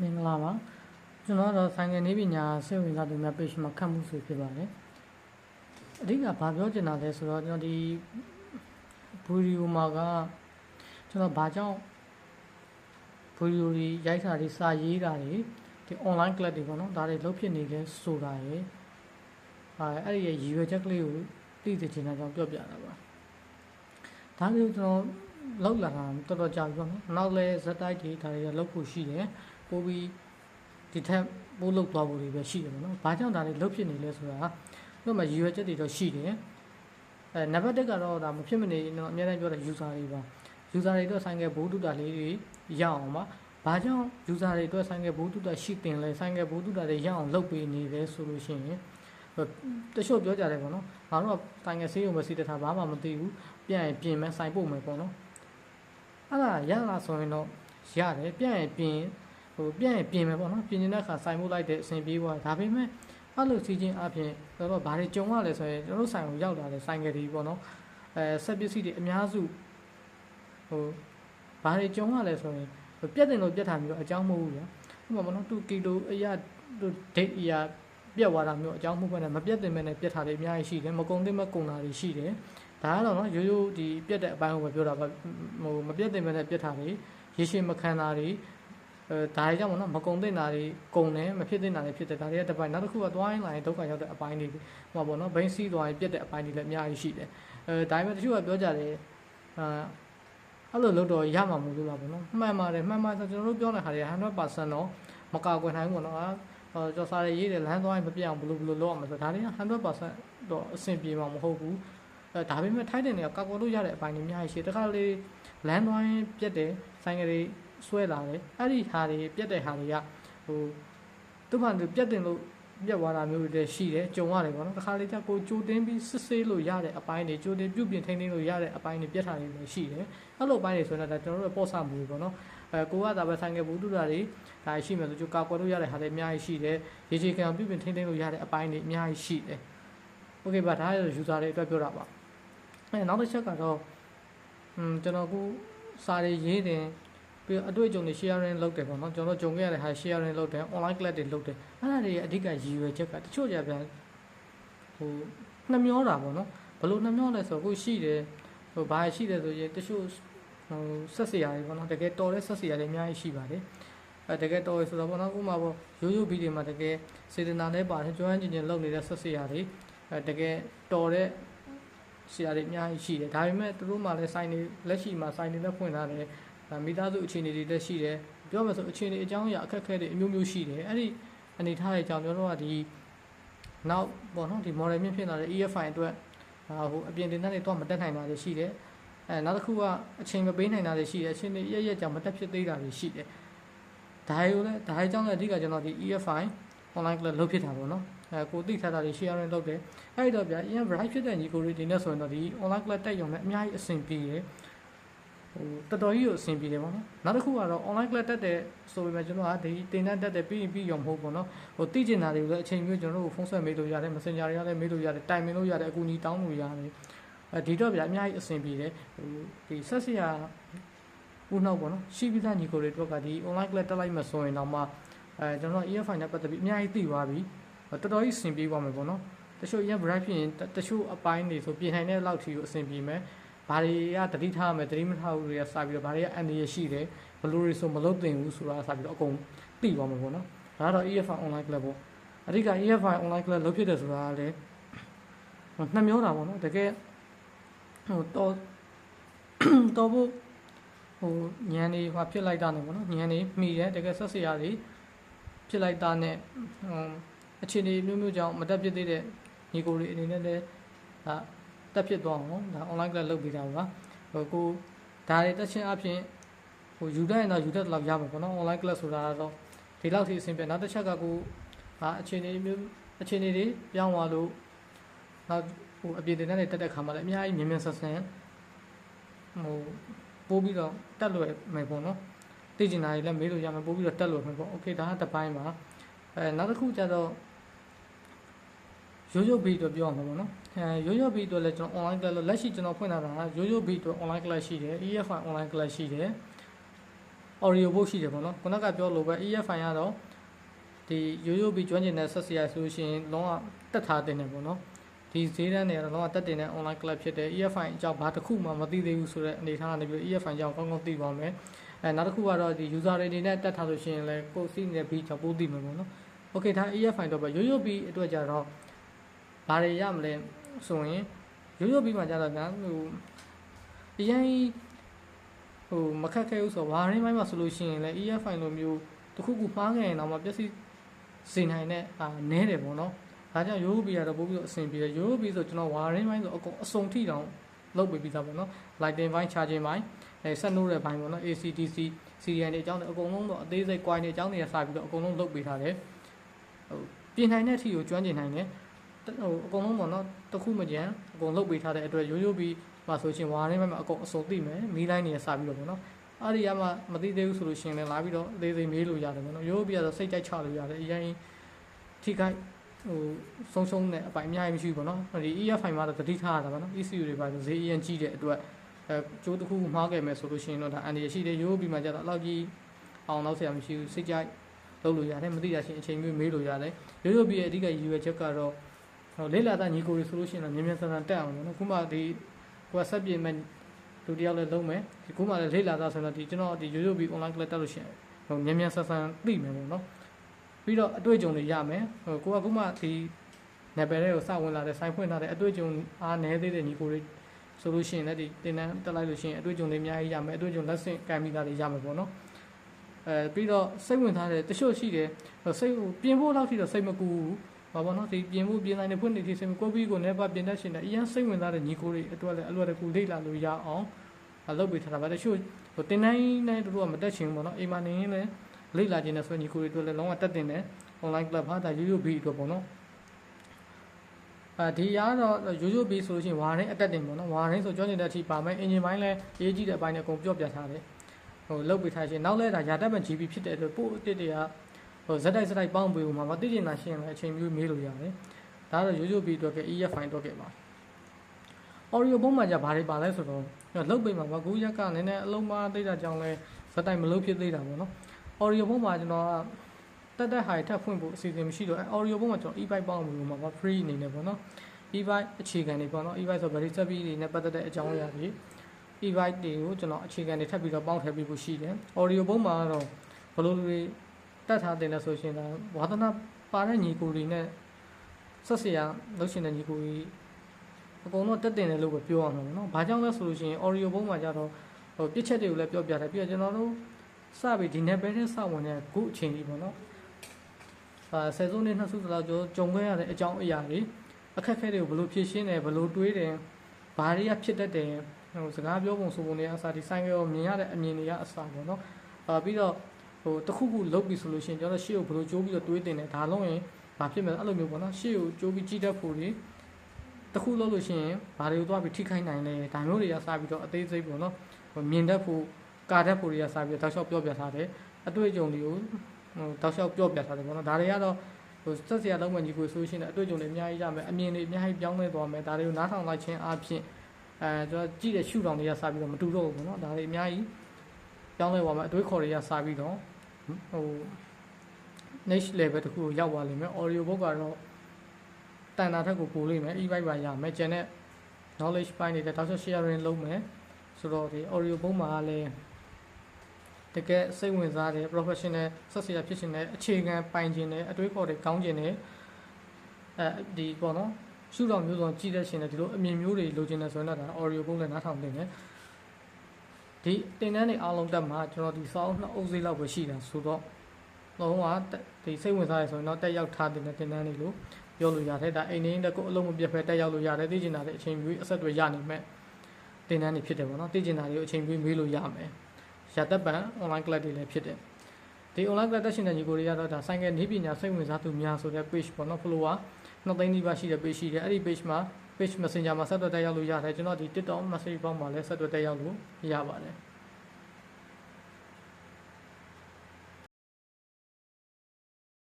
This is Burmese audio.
မင်္ဂလာပါကျွန်တော်ကတော့ဆိုင်ကယ်နေပညာစိတ်ဝင်စားသူများ page မှာခတ်မှုဆိုဖြစ်ပါတယ်အဓိကဘာပြောချင်တာလဲဆိုတော့ကျွန်တော်ဒီဗီဒီယိုမှာကကျွန်တော်ဘာကြောင့်ဗီဒီယိုတွေရိုက်တာတွေစာရေးတာတွေဒီ online class တွေပေါ့နော်ဒါတွေလုပ်ဖြစ်နေလဲဆိုတာရယ်အဲအဲ့ဒီရဲ့ရည်ရွယ်ချက်ကလေးကိုသိသိချင်တာကြောင့်ပြောပြတာပါဒါမျိုးကျွန်တော်လောက်လာတာတော်တော်ကြာပြီပေါ့နော်နောက်လဲဇက်တိုက်တွေဒါတွေလောက်ဖို့ရှိတယ် ပို့ပြီးဒီထက်ပို့လောက်သွားဖို့တွေပဲရှိတယ်ပေါ့နော်ဘာကြောင့်ဒါတွေလောက်ဖြစ်နေလဲဆိုတာတို့မှရည်ရွယ်ချက်တွေတော့ရှိတယ်အဲနံပါတ်1ကတော့ဒါမဖြစ်မနေတော့အများအားပြောတဲ့ user တွေပါ user တွေအတွက်ဆိုင်ကယ်ဘိုးတုတာလေးတွေရအောင်ပါဘာကြောင့် user တွေအတွက်ဆိုင်ကယ်ဘိုးတုတာရှိတင်လဲဆိုင်ကယ်ဘိုးတုတာတွေရအောင်လုပ်ပေးနေလဲဆိုလို့ရှိရင်တချို့ပြောကြတယ်ပေါ့နော်ငါတို့ကဆိုင်ကယ်ဆေးရုံပဲစီးတထားဘာမှမသိဘူးပြန်ရင်ပြင်မယ်ဆိုင်ပို့မယ်ပေါ့နော်အဲ့ဒါရလာဆိုရင်တော့ရတယ်ပြန်ရင်ပြင်ဟို ပြန်ရင်ပြင်မယ်ပေါ့နော်ပြင်နေတဲ့အခါဆိုင်ပို့လိုက်တဲ့အဆင်ပြေသွားဒါပေမဲ့အဲ့လိုစီးချင်းအပြင်တော့တော့ဘာတွေကြုံရလဲဆိုရင်ကျွန်တော်ဆိုင်ကိုရောက်လာတဲ့ဆိုင်ကယ်တွေပေါ့နော်အဲဆက်ပစ္စည်းတွေအများစုဟိုဘာတွေကြုံရလဲဆိုရင်ပြက်တင်လို့ပြက်ထားမျိုးအကြောင်းမဟုတ်ဘူးဗျာဥပမာပေါ့နော်သူကီလိုအရာသူဒိတ်အရာပြက်သွားတာမျိုးအကြောင်းမဟုတ်ဘဲနဲ့မပြက်တင်မဲ့နဲ့ပြက်ထားတယ်အများကြီးရှိတယ်မကုံတင်မဲ့ကုံတာတွေရှိတယ်ဒါကတော့နော်ရိုးရိုးဒီပြက်တဲ့အပိုင်းကိုပဲပြောတာပါဟိုမပြက်တင်မဲ့နဲ့ပြက်ထားတယ်ရေရှည်မခံတာတွေအဲ ဒါတွေကြောင့်မနော်မကုံတင်တာတွေကုံတယ်မဖြစ်တင်တာတွေဖြစ်တယ်ဒါတွေကတစ်ပိုင်းနောက်တစ်ခုကသွားရင်လာရင်ဒုက္ခရောက်တဲ့အပိုင်းတွေဟိုပါပေါ့နော်ဘိန်းစီးသွားရင်ပြက်တဲ့အပိုင်းတွေလည်းအများကြီးရှိတယ်အဲဒါပေမဲ့တချို့ကပြောကြတယ်အာအဲ့လိုလို့တော့ရမှာမဟုတ်လို့လားပေါ့နော်မှန်ပါတယ်မှန်ပါဆိုကျွန်တော်တို့ပြောတဲ့ဟာတွေ100%တော့မကာကွယ်နိုင်ဘူးပေါ့နော်အဲကျော်စားရရေးတယ်လမ်းသွားရင်မပြတ်အောင်ဘယ်လိုဘယ်လိုလုပ်အောင်မဆိုဒါတွေက100%တော့အဆင်ပြေမှာမဟုတ်ဘူးအဲဒါပေမဲ့ထိုက်တယ်နေကကာကွယ်လို့ရတဲ့အပိုင်းတွေအများကြီးရှိတခါလေလမ်းသွားရင်ပြက်တယ်ဆိုင်ကလေး ဆွဲလာတယ်အဲ့ဒီဟာတွေပြက်တဲ့ဟာတွေကဟိုသူ့ဘာသူပြက်တင်လို့ပြက်သွားတာမျိုးတွေရှိတယ်ကြုံရတယ်ပေါ့နော်တခါလေကျကိုကြိုတင်းပြီးစစ်ဆေးလို့ရတဲ့အပိုင်းတွေကြိုတင်ပြုတ်ပြင်ထိန်းသိမ်းလို့ရတဲ့အပိုင်းတွေပြက်ထားတွေလည်းရှိတယ်အဲ့လိုအပိုင်းတွေဆိုတော့ဒါကျွန်တော်တို့ပေါ့ဆမှုပေါ့နော်အဲကိုကဒါပဲဆိုင်ကဘူးတူတာတွေဒါရှိမယ်ဆိုကြကာကွယ်လို့ရတဲ့ဟာတွေအများကြီးရှိတယ်ရေချေကံပြုတ်ပြင်ထိန်းသိမ်းလို့ရတဲ့အပိုင်းတွေအများကြီးရှိတယ်โอเคပါဒါရ user တွေအတွက်ပြောတာပါအဲနောက်တစ်ချက်ကတော့อืมကျွန်တော်ကစာတွေရေးတယ် ပြီးအတွေ့အကြုံတွေ sharing လုပ်တယ်ပေါ့နော်ကျွန်တော်ကြုံခဲ့ရတဲ့ဟာ sharing လုပ်တယ် online class တွေလုပ်တယ်အဲ့ဒါတွေရဲ့အဓိကရည်ရွယ်ချက်ကတချို့ကြပြန်ဟိုနှမျောတာပေါ့နော်ဘလို့နှမျောလဲဆိုတော့ကိုရှိတယ်ဟိုဘာရှိတယ်ဆိုရင်တချို့ဟိုဆက်စရာတွေပေါ့နော်တကယ်တော်တဲ့ဆက်စရာတွေအများကြီးရှိပါတယ်အဲတကယ်တော်ရဆိုတော့ပေါ့နော်ဥမာပေါ့ရိုးရိုးဗီဒီယိုမှာတကယ်စေတနာနဲ့ပါတယ်ကျွမ်းကျင်ကျင်လုပ်နေတဲ့ဆက်စရာတွေအဲတကယ်တော်တဲ့ဆရာတွေအများကြီးရှိတယ်ဒါပေမဲ့သူတို့မှလည်းစိုင်းနေလက်ရှိမှာစိုင်းနေနဲ့ဖွင့်ထားတယ် မိသားစုအခြေအနေတွေလည်းရှိတယ်ပြောမယ်ဆိုအခြေအနေအကြောင်းအရာအခက်အခဲတွေအမျိုးမျိုးရှိတယ်အဲ့ဒီအနေထားတွေကြောင့်ကျွန်တော်တို့ကဒီနောက်ပေါ့နော်ဒီ model မြင့်ဖြစ်လာတဲ့ EFI အတွက်ဟိုအပြင်တင်တဲ့တွေတော့မတက်နိုင်တာတွေရှိတယ်အဲနောက်တစ်ခုကအချိန်မပေးနိုင်တာတွေရှိတယ်အချိန်တွေရရက်ကြောင့်မတက်ဖြစ်သေးတာတွေရှိတယ်ဒါရိုလည်းဒါအကြောင်းလည်းအဓိကကျွန်တော်ဒီ EFI online class လုပ်ဖြစ်တာပေါ့နော်အဲကိုသိထားတာတွေ sharing လုပ်တယ်အဲ့ဒီတော့ဗျာ EM bright ဖြစ်တဲ့ညီကိုတွေဒီနဲ့ဆိုရင်တော့ဒီ online class တက်ရုံနဲ့အများကြီးအဆင်ပြေတယ် ဟိုတော်တော်ကြီးကိုအဆင်ပြေတယ်ပေါ့နော်နောက်တစ်ခုကတော့ online class တက်တယ်ဆိုပေမဲ့ကျွန်တော်ကဒီတင်တန်းတက်တယ်ပြီးရင်ပြီးရုံမဟုတ်ပေါ့နော်ဟိုသိကျင်တာတွေကိုလည်းအချိန်မျိုးကျွန်တော်တို့ဖုန်းဆက်မေးလို့ရတယ် messenger တွေကလည်းမေးလို့ရတယ်တိုင်ပင်လို့ရတယ်အကူအညီတောင်းလို့ရတယ်အဲဒီတော့ဗျာအများကြီးအဆင်ပြေတယ်ဟိုဒီဆက်စရာဦးနှောက်ပေါ့နော်ရှိပြီးသားညီကိုတွေတို့ကဒီ online class တက်လိုက်မှဆိုရင်တော့မှအဲကျွန်တော် EFI နဲ့ပတ်သက်ပြီးအများကြီးသိသွားပြီတော်တော်ကြီးအဆင်ပြေသွားမယ်ပေါ့နော်တချို့ရ bright ဖြစ်ရင်တချို့အပိုင်းတွေဆိုပြင်နိုင်တဲ့လောက်ထိကိုအဆင်ပြေမယ် ဘာတွေကတတိထားမယ်တတိမထားဘူးတွေကစပြီးတော့ဘာတွေကအန်ဒီရရှိတယ်ဘလို့တွေဆိုမလုပ်တင်ဘူးဆိုတာစပြီးတော့အကုန်သိသွားမှာပေါ့နော်ဒါကတော့ EFI online club ပေါ့အဓိက EFI online club လုပ်ဖြစ်တယ်ဆိုတာကလည်းနှမျောတာပေါ့နော်တကယ်ဟိုတော့တော့ဖို့ဟိုညံနေဟိုဖြစ်လိုက်တာနေပေါ့နော်ညံနေမိတယ်တကယ်ဆက်စရာတွေဖြစ်လိုက်တာနဲ့ဟိုအခြေအနေမျိုးမျိုးကြောင့်မတက်ဖြစ်သေးတဲ့ညီကိုတွေအနေနဲ့လည်းဒါ တက်ဖြစ်သွားအောင်ဒါ online class လုပ်ပေးတာပါဟိုကိုဒါတွေတက်ချင်းအပြင်ဟိုယူတတ်ရင်တော့ယူတတ်တော့ရမှာပေါ့နော် online class ဆိုတာတော့ဒီလောက်ထိအဆင်ပြေနောက်တစ်ချက်ကကိုဟာအခြေအနေမျိုးအခြေအနေတွေပြောင်းသွားလို့နောက်ဟိုအပြင်တင်တဲ့တက်တဲ့ခါမှလည်းအများကြီးမြင်မြင်ဆန်ဆန်ဟိုပို့ပြီးတော့တက်လွယ်မယ်ပေါ့နော်သိကျင်တာတွေလည်းမေးလို့ရမယ်ပို့ပြီးတော့တက်လွယ်မယ်ပေါ့โอเคဒါကတစ်ပိုင်းပါအဲနောက်တစ်ခုကျတော့ ရိုးရိုးဘီတော့ပြောအောင်ပါပေါ့နော်အဲရိုးရိုးဘီတော့လည်းကျွန်တော် online class လို့လက်ရှိကျွန်တော်ဖွင့်လာတာရိုးရိုးဘီတော့ online class ရှိတယ် EFI online class ရှိတယ် audio book ရှိတယ်ပေါ့နော်ခုနကပြောလို့ပဲ EFI ကတော့ဒီရိုးရိုးပြီးကျွမ်းကျင်တဲ့ဆက်စရာဆိုလို့ရှိရင်လုံးဝတက်ထားတင်တယ်ပေါ့နော်ဒီဈေးတန်းတွေကတော့လုံးဝတက်တင်တဲ့ online club ဖြစ်တယ် EFI အကြောင်းဘာတစ်ခုမှမသိသေးဘူးဆိုတဲ့အနေအထားကနေပြီး EFI အကြောင်းကောင်းကောင်းသိပါမယ်အဲနောက်တစ်ခုကတော့ဒီ user တွေအနေနဲ့တက်ထားလို့ရှိရင်လည်းကိုယ်စီးနေတဲ့ beat ကြောင့်ပို့သိမှာပေါ့နော် okay ဒါ EFI တော့ပဲရိုးရိုးပြီးအတွက်ကြတော့ ဘာတွေရမလဲဆိုရင်ရိုးရိုးပြီးမှကြတော့ညာဟိုအရင်ဟိုမခက်ခဲဘူးဆိုတော့ဘာရင်းပိုင်းမှာဆိုလို့ရှိရင်လည်း EFI လိုမျိုးတစ်ခုခုမှားခဲ့ရင်တော့မှပျက်စီးစေနိုင်တဲ့အာနဲတယ်ပေါ့နော်ဒါကြောင့်ရိုးရိုးပြီးကတော့ပို့ပြီးတော့အဆင်ပြေတယ်ရိုးရိုးပြီးဆိုကျွန်တော်ဝါရင်းပိုင်းဆိုအကုန်အစုံထိတောင်လုပ်ပေးပြီးသားပေါ့နော် lighting ဘိုင်း charging ဘိုင်းအဲဆက်နိုးတဲ့ဘိုင်းပေါ့နော် AC DC CDN တွေအကြောင်းတွေအကုန်လုံးတော့အသေးစိတ် coin တွေအကြောင်းတွေစပြီးတော့အကုန်လုံးလုပ်ပေးထားတယ်ဟိုပြင်နိုင်တဲ့အထီကိုကျွမ်းကျင်နိုင်တယ် ဟိုအကုန်လုံးပေါ့နော်တစ်ခုမကြံအကုန်လုပ်ပေးထားတဲ့အတွက်ရိုးရိုးပြီးမှာဆိုရှင်ဝါရင်းဘက်မှာအကုန်အစုံသိမယ်မီးလိုင်းတွေစပြီးတော့ပေါ့နော်အဲ့ဒီကမှမသိသေးဘူးဆိုလို့ရှိရင်လည်းလာပြီးတော့အသေးစိတ်မေးလို့ရတယ်ပေါ့နော်ရိုးရိုးပြီးတော့စိတ်ကြိုက်ချလို့ရတယ်အရင်ထိခိုက်ဟိုဆုံးရှုံးတဲ့အပိုင်အများကြီးမရှိဘူးပေါ့နော်ဒီ EFI မှာတော့တတိထားရတာပေါ့နော် ECU တွေပါဆိုဈေးအရင်ကြီးတဲ့အတွက်အဲကျိုးတစ်ခုမှားခဲ့မယ်ဆိုလို့ရှိရင်တော့ဒါအန်ဒီရရှိတယ်ရိုးပြီးမှကျတော့အလောက်ကြီးအောင်တော့ဆရာမရှိဘူးစိတ်ကြိုက်လုပ်လို့ရတယ်မသိရချင်းအချိန်မျိုးမေးလို့ရတယ်ရိုးရိုးပြီးအဓိကရည်ရွယ်ချက်ကတော့ ဟိုလေးလာတာညီကိုတွေဆိုလို့ရှိရင်တော့မြန်မြန်ဆန်ဆန်တက်အောင်ပေါ့နော်ခုမှဒီဟိုဆက်ပြင်းမဲ့လူတယောက်လည်းလုံးမယ်ဒီခုမှလည်းလေးလာတာဆိုတော့ဒီကျွန်တော်ဒီရိုးရိုးပြီး online class တက်လို့ရှိရင်ဟိုမြန်မြန်ဆန်ဆန်သိမယ်ပေါ့နော်ပြီးတော့အတွေ့အကြုံတွေရမယ်ဟိုကိုကခုမှဒီနယ်ပယ်တွေကိုစဝင်လာတဲ့ဆိုင်ဖွင့်လာတဲ့အတွေ့အကြုံအားနည်းသေးတဲ့ညီကိုတွေဆိုလို့ရှိရင်လည်းဒီတင်တန်းတက်လိုက်လို့ရှိရင်အတွေ့အကြုံတွေအများကြီးရမယ်အတွေ့အကြုံလက်ဆင့်ကမ်းမိတာတွေရမယ်ပေါ့နော်အဲပြီးတော့စိတ်ဝင်စားတဲ့တချို့ရှိတယ်စိတ်ပြင်ဖို့လောက်ထိတော့စိတ်မကူဘူး ဘာပေါ့နော်ဒီပြင်ဖို့ပြင်နိုင်တဲ့ဖွင့်နေတိစိတ်မကိုပြီးကိုလည်းပါပြင်တတ်ရှင်တယ်အရင်စိတ်ဝင်စားတဲ့ညီကိုတွေအတွက်လည်းအလွယ်တကူလေ့လာလို့ရအောင်လုပ်ပေးထားတာပါတချို့ဟိုတင်တိုင်းနဲ့တို့ကမတက်ချင်ဘူးပေါ့နော်အိမ်မှာနေရင်လည်းလေ့လာခြင်းနဲ့ဆိုရင်ညီကိုတွေအတွက်လည်းလုံးဝတက်တင်တယ် online club ဟာဒါရိုးရိုးဘီအတွက်ပေါ့နော်အဲဒီရတော့ရိုးရိုးဘီဆိုလို့ရှိရင်ဝါရင်းအတက်တင်ပေါ့နော်ဝါရင်းဆိုကြောကျင်တဲ့အထိပါမယ်အင်ဂျင်ပိုင်းလည်းရေးကြည့်တဲ့အပိုင်းနဲ့အကုန်ပြော့ပြထားတယ်ဟိုလုတ်ပေးထားရှင်နောက်လဲဒါရာတက်မဲ့ GB ဖြစ်တဲ့အတွက်ပို့အစ်တွေက ဟိုဇက်တိုက်ဇက်တိုက်ပေါင်းပေးဦးမှာမသိကျင်တာရှင်းလည်းအချိန်မျိုးမေးလို့ရတယ်ဒါတော့ရိုးရိုးဘီအတွက်က EFI အတွက်ကပါ Oreo ပုံမှန်ကြဘာတွေပါလဲဆိုတော့လုတ်ပေးမှာပါကူရက်ကနည်းနည်းအလုံးမသိတာကြောင့်လဲဇက်တိုက်မလုတ်ဖြစ်သေးတာပေါ့နော် Oreo ပုံမှန်ကျွန်တော်ကတက်တက်ဟာထပ်ဖွင့်ဖို့အစီအစဉ်မရှိတော့အဲ Oreo ပုံမှန်ကျွန်တော် e-bike ပေါင်းမှုမှာပါ free အနေနဲ့ပေါ့နော် e-bike အခြေခံတွေပေါ့နော် e-bike ဆို battery စက်ပြီးတွေနဲ့ပတ်သက်တဲ့အကြောင်းအရာတွေ e-bike တွေကိုကျွန်တော်အခြေခံတွေထပ်ပြီးတော့ပေါင်းထည့်ပေးဖို့ရှိတယ် Oreo ပုံမှန်ကတော့ဘယ်လိုတွေ တက်ထားတင်လဲဆိုရှင်ဒါဝါသနာပါတဲ့ညီကိုတွေနဲ့ဆက်စရာလုပ်ရှင်တဲ့ညီကိုကြီးအကုန်လုံးတက်တင်တယ်လို့ပဲပြောရမှာပေါ့နော်။ဘာကြောင့်လဲဆိုလို့ရှိရင် Oreo ပုံမှာကြတော့ဟိုပြစ်ချက်တွေကိုလည်းပြောပြတယ်ပြီးတော့ကျွန်တော်တို့စပြီးဒီနယ်ပယ်နဲ့စဝင်တဲ့ခုအချိန်ကြီးပေါ့နော်။အာဆယ်စုနှစ်နှစ်စုလောက်ကျော်ကြုံခဲ့ရတဲ့အကြောင်းအရာတွေအခက်အခဲတွေကိုဘယ်လိုဖြေရှင်းတယ်ဘယ်လိုတွေးတယ်ဘာတွေကဖြစ်တတ်တယ်ဟိုစကားပြောပုံဆိုပုံတွေအစားဒီဆိုင်ကရောမြင်ရတဲ့အမြင်တွေကအစားပေါ့နော်။အာပြီးတော့ ဟိုတခုခုလုတ်ပြီဆိုလို့ရှိရင်ကျွန်တော်ရှေ့ကိုဘယ်လိုကြိုးပြီးတော့တွေးတင်တယ်ဒါလုံးရင်ဘာဖြစ်မလဲအဲ့လိုမျိုးပေါ့နော်ရှေ့ကိုကြိုးပြီးကြည့်တတ်ဖို့တွေတခုလို့လို့ရှိရင်ဘာတွေကိုသွားပြီးထိခိုက်နိုင်လဲဒါမျိုးတွေကစပြီးတော့အသေးစိတ်ပေါ့နော်ဟိုမြင်တတ်ဖို့ကာတတ်ဖို့တွေကစပြီးတော့တောက်လျှောက်ပြောပြထားတယ်အတွေ့အကြုံတွေကိုဟိုတောက်လျှောက်ပြောပြထားတယ်ပေါ့နော်ဒါတွေကတော့ဟိုစက်စရာလုံးဝကြီးကိုဆိုရှင်တဲ့အတွေ့အကြုံတွေအများကြီးရမယ်အမြင်တွေအများကြီးပြောင်းလဲသွားမယ်ဒါတွေကိုနားထောင်လိုက်ခြင်းအပြင်အဲကျွန်တော်ကြည့်တဲ့ရှုထောင်တွေကစပြီးတော့မတူတော့ဘူးပေါ့နော်ဒါတွေအများကြီးပြောင်းလဲသွားမယ်အတွေးခေါ်တွေကစပြီးတော့ ဟို next level တခုကိုရောက်သွားလိမ့်မယ် audio book ကတော့တန်တာထက်ကိုပိုလိမ့်မယ် e-bike ပါရမယ်ကျန်တဲ့ knowledge ပိုင်းတွေတောက်လျှောက် sharing လုပ်မယ်ဆိုတော့ဒီ audio book မှာလည်းတကယ်စိတ်ဝင်စားတဲ့ professional ဆက်စရာဖြစ်ရှင်တဲ့အခြေခံပိုင်ခြင်းနဲ့အတွေးခေါ်တွေကောင်းခြင်းနဲ့အဲဒီပေါ့နော်ရှုတော်မျိုးစုံကြည့်တဲ့ရှင်နဲ့ဒီလိုအမြင်မျိုးတွေလိုချင်တယ်ဆိုရင်တော့ဒါ audio book လည်းနားထောင်နေတယ် ဒီတင်တန်းတွေအားလုံးတက်မှာကျွန်တော်ဒီ sound နှစ်အုပ်စိလောက်ပဲရှိတာဆိုတော့လုံးဝဒီစိတ်ဝင်စားရဆိုရင်တော့တက်ရောက်ထားတဲ့တင်တန်းတွေလို့ပြောလို့ရတယ်ဒါအိမ်နေနဲ့ကိုယ်အလုံးမပြတ်ဖက်တက်ရောက်လို့ရတယ်သိကျင်တာတဲ့အချိန်မျိုးအဆက်တွေရနိုင်မဲ့တင်တန်းတွေဖြစ်တယ်ပေါ့နော်သိကျင်တာတွေကိုအချိန်မျိုးမေးလို့ရမယ်ရသက်ပံ online class တွေလည်းဖြစ်တယ်ဒီ online class တက်ရှင်တဲ့ညီကိုတွေကတော့ဒါဆိုင်ကယ်နေပညာစိတ်ဝင်စားသူများဆိုတဲ့ page ပေါ့နော် follower နှစ်သိန်းနီးပါးရှိတဲ့ page ရှိတယ်အဲ့ဒီ page မှာ page messenger မှာဆက်သွယ်တက်ရောက်လို့ရတယ်ကျွန်တော်ဒီ TikTok message ပေါင်းမှာလည်းဆက်သွယ်တက်ရောက်လို့ရပါတယ်